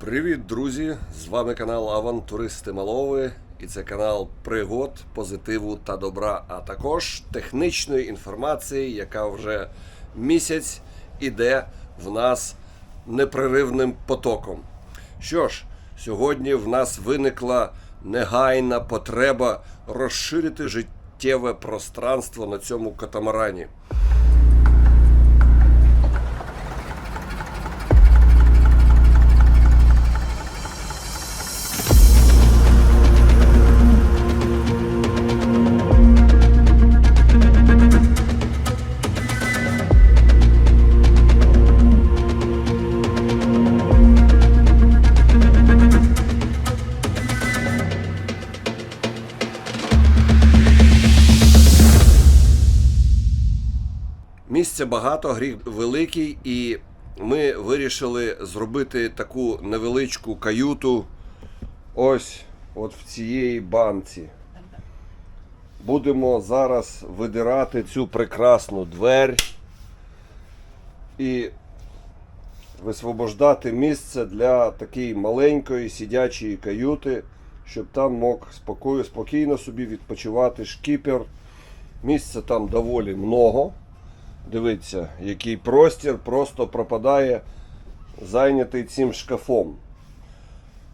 Привіт, друзі! З вами канал Авантуристи Малови. І це канал пригод, позитиву та добра, а також технічної інформації, яка вже місяць іде в нас непреривним потоком. Що ж, сьогодні в нас виникла негайна потреба розширити життєве пространство на цьому катамарані. Місця багато, гріх великий, і ми вирішили зробити таку невеличку каюту ось от в цієї банці. Будемо зараз видирати цю прекрасну двері і висвобождати місце для такої маленької сидячої каюти, щоб там мог спокійно собі відпочивати шкіпер. Місця там доволі много. Дивіться, який простір просто пропадає, зайнятий цим шкафом.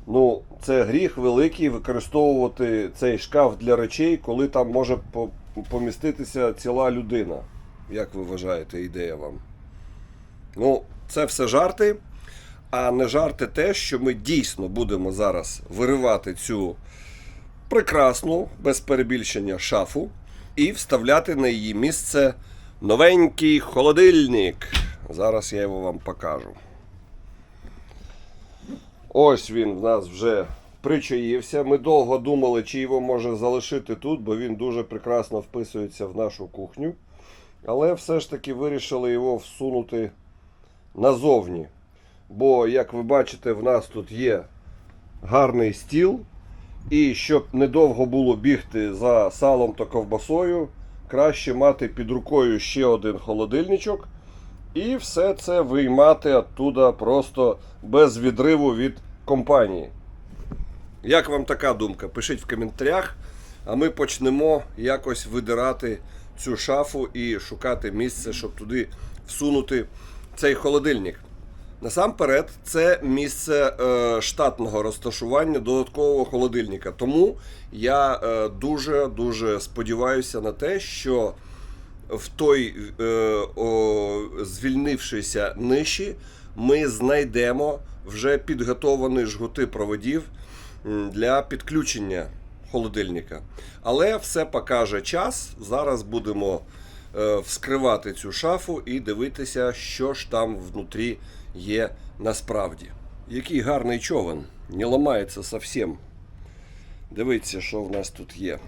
Ну, це гріх великий використовувати цей шкаф для речей, коли там може поміститися ціла людина. Як ви вважаєте, ідея вам? Ну, це все жарти. А не жарти те, що ми дійсно будемо зараз виривати цю прекрасну, без перебільшення шафу і вставляти на її місце новенький холодильник. Зараз я його вам покажу. Ось він в нас вже причаївся. Ми довго думали, чи його може залишити тут, бо він дуже прекрасно вписується в нашу кухню. Але все ж таки вирішили його всунути назовні. Бо, як ви бачите, в нас тут є гарний стіл. І щоб недовго було бігти за салом та ковбасою, краще мати під рукою ще один холодильничок. І все це виймати оттуда просто без відриву від компанії. Як вам така думка? Пишіть в коментарях, а ми почнемо якось видирати цю шафу і шукати місце, щоб туди всунути цей холодильник. Насамперед, це місце е, штатного розташування додаткового холодильника. Тому я е, дуже дуже сподіваюся на те, що в той е, о, звільнившейся ниші ми знайдемо вже підготовані жгути проводів для підключення холодильника. Але все покаже час. Зараз будемо е, вскривати цю шафу і дивитися, що ж там внутрі є насправді. Який гарний човен, не ламається зовсім. Дивіться, що в нас тут є.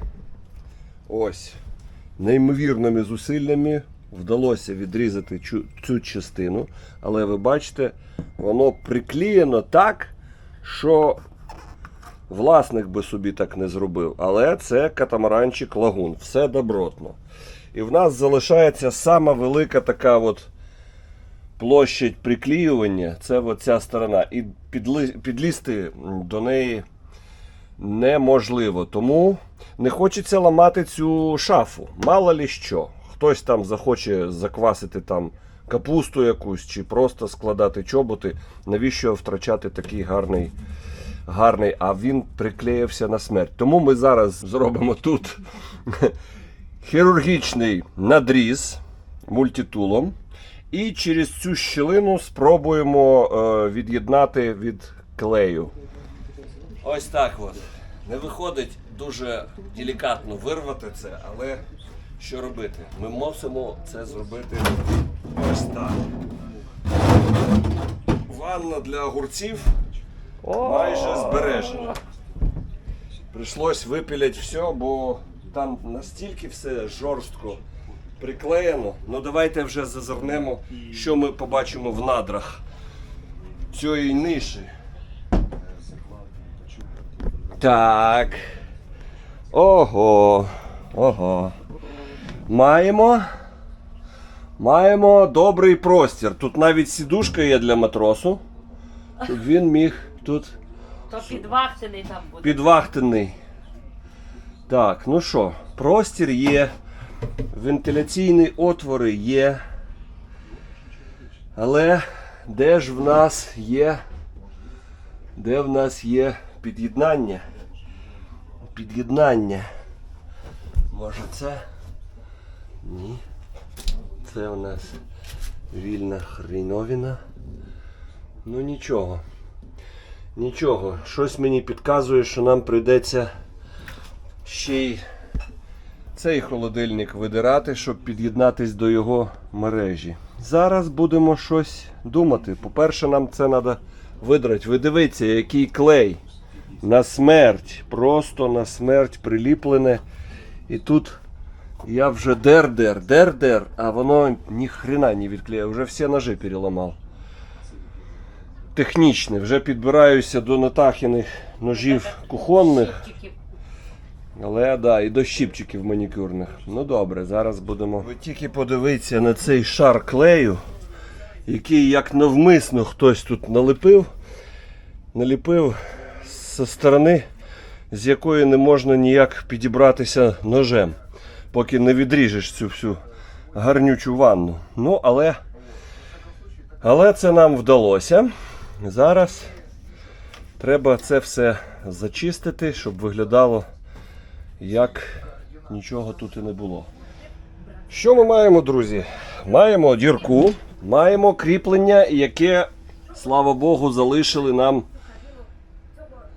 Ось. Неймовірними зусиллями вдалося відрізати цю, частину, але ви бачите, воно приклеєно так, що власник би собі так не зробив. Але це катамаранчик лагун, все добротно. І в нас залишається сама велика така от площадь приклеювання, це оця сторона. І підлізти до неї неможливо. Тому не хочеться ламати цю шафу. Мало лі що. Хтось там захоче заквасити там капусту якусь чи просто складати чоботи. Навіщо втрачати такий гарний, гарний, а він приклеївся на смерть. Тому ми зараз зробимо тут хірургічний надріз мультитулом. І через цю щілину спробуємо е, від'єднати від клею. Ось так от. Не виходить дуже делікатно вирвати це, але що робити? Ми мусимо це зробити ось так. Ванна для огурців майже збережена. Прийшлось випіляти все, бо там настільки все жорстко приклеєно. Ну давайте вже зазирнемо, що ми побачимо в надрах цієї ниші. Так. Ого. Ого. Маємо. Маємо добрий простір. Тут навіть сідушка є для матросу, щоб він міг тут То підвахтений там буде. підвахтений. Так, ну що, простір є, вентиляційні отвори є. Але де ж в нас є? Де в нас є під'єднання? Під'єднання. Може це? Ні. Це у нас вільна хріновіна. Ну нічого. Нічого. Щось мені підказує, що нам прийдеться ще й цей холодильник видирати, щоб під'єднатись до його мережі. Зараз будемо щось думати. По-перше, нам це треба видрати. Ви дивіться, який клей. На смерть. Просто на смерть приліплене. І тут я вже дер-дер, дер-дер, а воно ні хрена не відклеє. Вже всі ножи переламав. Технічне. Вже підбираюся до натахіних ножів кухонних. Але да, і до щіпчиків манікюрних. Ну добре, зараз будемо. Ви тільки подивіться на цей шар клею, який як навмисно хтось тут наліпив. Наліпив зі сторони, з якої не можна ніяк підібратися ножем, поки не відріжеш цю всю гарнючу ванну. Ну, але, але це нам вдалося. Зараз треба це все зачистити, щоб виглядало як нічого тут і не було. Що ми маємо, друзі? Маємо дірку, маємо кріплення, яке, слава Богу, залишили нам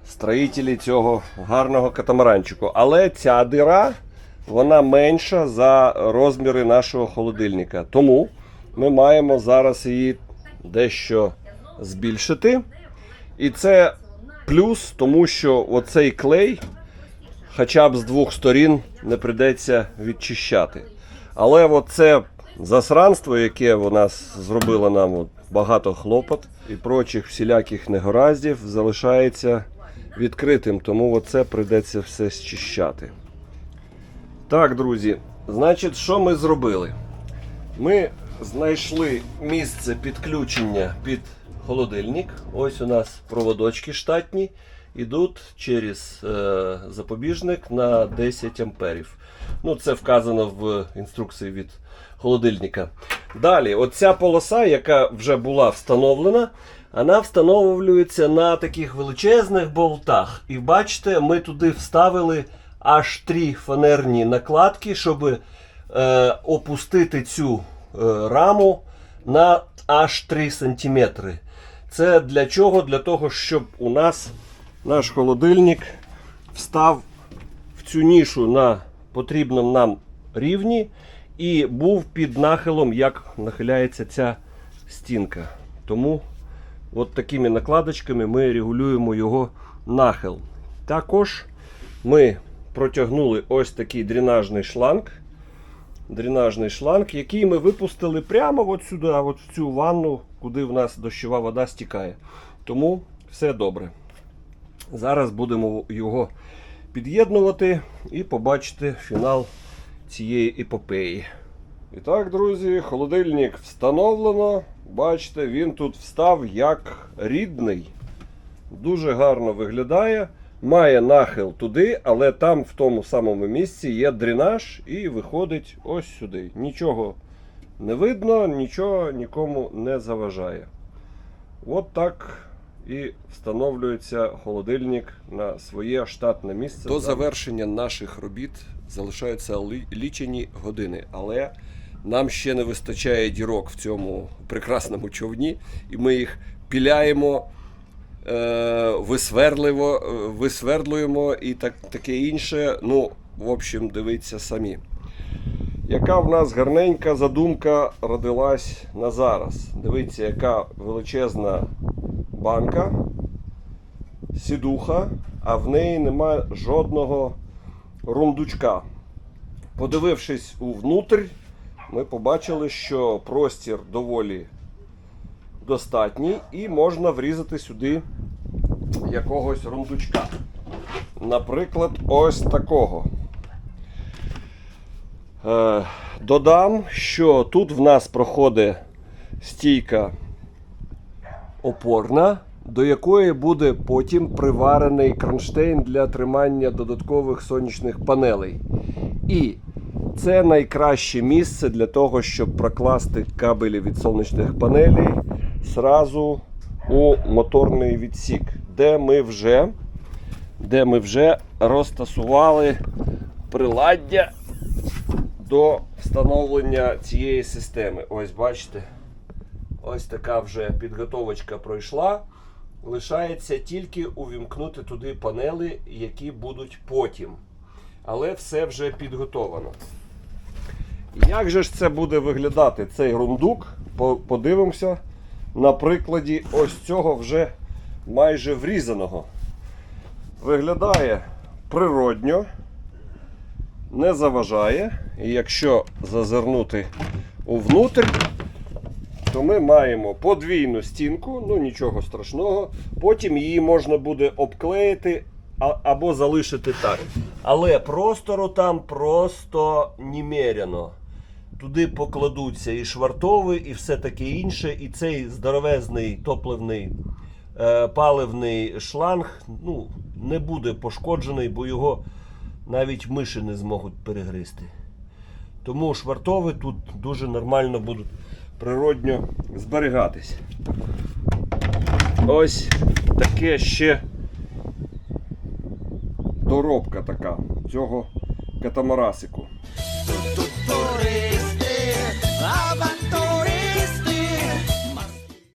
строїтелі цього гарного катамаранчику. Але ця дира вона менша за розміри нашого холодильника. Тому ми маємо зараз її дещо збільшити. І це плюс, тому що оцей клей хоча б з двох сторін не прийдеться відчищати. Але от це засранство, яке у нас зробило нам от багато хлопот і прочих всіляких негораздів, залишається відкритим, тому оце прийдеться все зчищати. Так, друзі, значить, що ми зробили? Ми знайшли місце підключення під холодильник. Ось у нас проводочки штатні. Ідуть через е, запобіжник на 10 амперів. Ну, це вказано в інструкції від холодильника. Далі, оця полоса, яка вже була встановлена, вона встановлюється на таких величезних болтах. І бачите, ми туди вставили аж три фанерні накладки, щоб е, опустити цю е, раму на аж 3 см. Це для чого? Для того, щоб у нас наш холодильник встав в цю нішу на потрібному нам рівні і був під нахилом, як нахиляється ця стінка. Тому от такими накладочками ми регулюємо його нахил. Також ми протягнули ось такий дренажний шланг. Дренажний шланг, який ми випустили прямо от сюди, от в цю ванну, куди в нас дощова вода стікає. Тому все добре. Зараз будемо його під'єднувати і побачити фінал цієї епопеї. І так, друзі, холодильник встановлено. Бачите, він тут встав як рідний. Дуже гарно виглядає. Має нахил туди, але там в тому самому місці є дренаж і виходить ось сюди. Нічого не видно, нічого нікому не заважає. От так і встановлюється холодильник на своє штатне місце. До завершення наших робіт залишаються лі- лічені години, але нам ще не вистачає дірок в цьому прекрасному човні, і ми їх піляємо, е, висверливо, е, висвердлюємо і так, таке інше. Ну, в общем, дивіться самі. Яка в нас гарненька задумка родилась на зараз. Дивіться, яка величезна банка, сідуха, а в неї немає жодного рундучка. Подивившись увнутрь, ми побачили, що простір доволі достатній і можна врізати сюди якогось рундучка. Наприклад, ось такого. Е, Додам, що тут в нас проходить стійка опорна до якої буде потім приварений кронштейн для тримання додаткових сонячних панелей. І це найкраще місце для того, щоб прокласти кабелі від сонячних панелей зразу у моторний відсік, де ми вже, де ми вже розтасували приладдя до встановлення цієї системи. Ось бачите, ось така вже підготовочка пройшла. Лишається тільки увімкнути туди панели, які будуть потім. Але все вже підготовано. Як же ж це буде виглядати цей рундук? Подивимося на прикладі ось цього вже майже врізаного. Виглядає природньо, не заважає. І якщо зазирнути увнутрь, то ми маємо подвійну стінку, ну нічого страшного. Потім її можна буде обклеїти або залишити так. Але простору там просто немеряно. Туди покладуться і швартови, і все таке інше. І цей здоровезний топливний е, паливний шланг ну, не буде пошкоджений, бо його навіть миші не зможуть перегризти. Тому швартови тут дуже нормально будуть природньо зберігатись. Ось таке ще доробка така цього катамарасику.